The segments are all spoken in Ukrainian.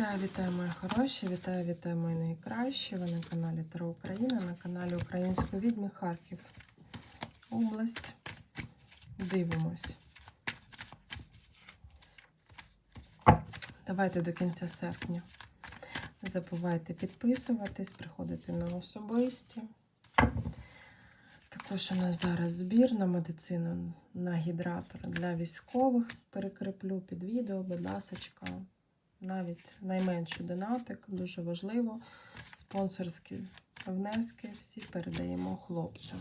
Вітаю, вітаю, мої хороші! Вітаю, вітаю, мої найкращі. Ви на каналі Таро Україна, на каналі Української відьми Харків. Область. Дивимось. Давайте до кінця серпня. Не забувайте підписуватись, приходити на особисті. Також у нас зараз збір на медицину на гідратор для військових. Перекріплю під відео, будь ласочка. Навіть найменший донатик, дуже важливо. Спонсорські внески всі передаємо хлопцям.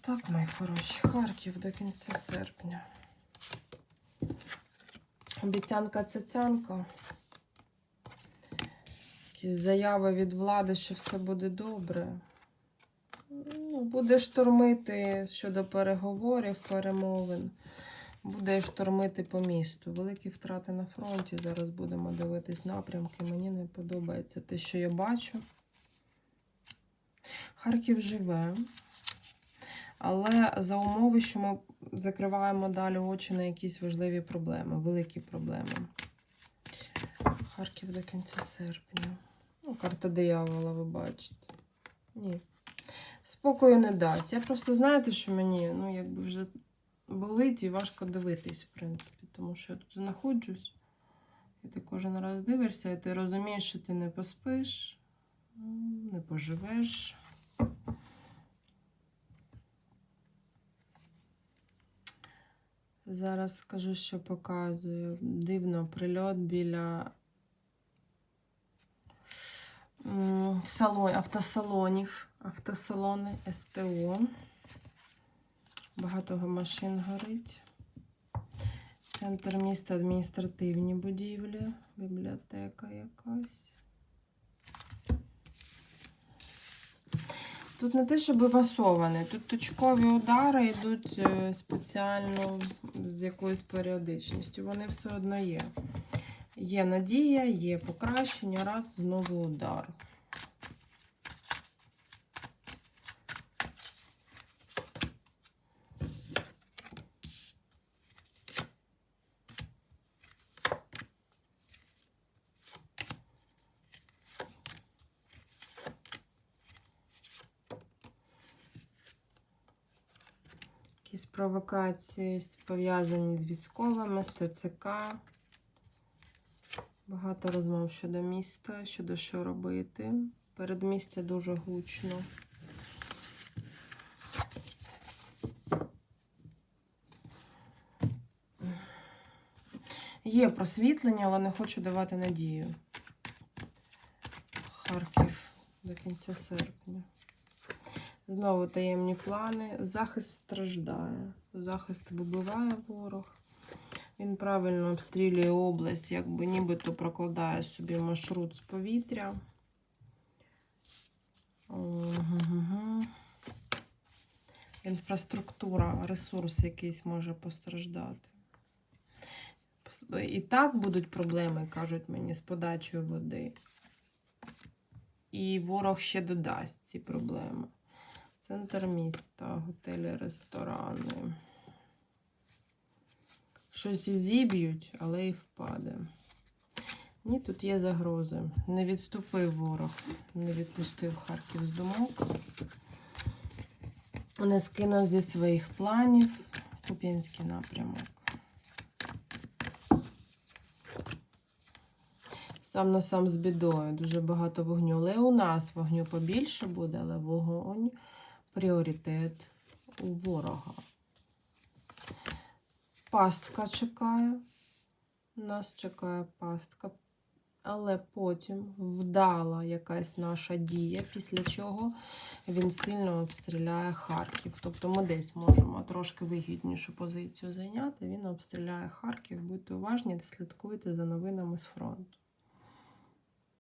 Так, мої хороші, Харків до кінця серпня. Обіцянка цяцянка. Якісь заяви від влади, що все буде добре. Ну, буде штормити щодо переговорів, перемовин. Буде штормити по місту. Великі втрати на фронті. Зараз будемо дивитись напрямки. Мені не подобається те, що я бачу. Харків живе. Але за умови, що ми закриваємо далі очі на якісь важливі проблеми, великі проблеми. Харків до кінця серпня. Ну, карта диявола, ви бачите. Ні. Спокою не дасть. Я просто знаєте, що мені, ну, якби вже болить і важко дивитись, в принципі, тому що я тут знаходжусь. І ти кожен раз дивишся, і ти розумієш, що ти не поспиш, не поживеш. Зараз скажу, що показую. Дивно прильот біля салон, автосалонів, автосалони СТО. Багато машин горить. Центр міста адміністративні будівлі, бібліотека якась. Тут не те, щоб масований, тут точкові удари йдуть е, спеціально з якоюсь періодичністю. Вони все одно є. Є надія, є покращення, раз знову удар. Якісь провокації пов'язані з військовими, з ТЦК. Багато розмов щодо міста, щодо що робити. Передмістя дуже гучно. Є просвітлення, але не хочу давати надію. Харків до кінця серпня. Знову таємні плани. Захист страждає. Захист вибиває ворог. Він правильно обстрілює область, якби нібито прокладає собі маршрут з повітря. Інфраструктура, ресурс якийсь може постраждати. І так будуть проблеми, кажуть мені, з подачею води. І ворог ще додасть ці проблеми. Центр міста, готелі, ресторани. Щось зіб'ють, але і впаде. Ні, тут є загрози. Не відступив ворог, не відпустив Харків з думок. Не скинув зі своїх планів Куп'янський напрямок. Сам на сам з бідою. Дуже багато вогню. Але у нас вогню побільше буде, але вогонь пріоритет у ворога. Пастка чекає. Нас чекає пастка. Але потім вдала якась наша дія, після чого він сильно обстріляє Харків. Тобто ми десь можемо трошки вигіднішу позицію зайняти. Він обстріляє Харків. Будьте уважні, слідкуйте за новинами з фронту.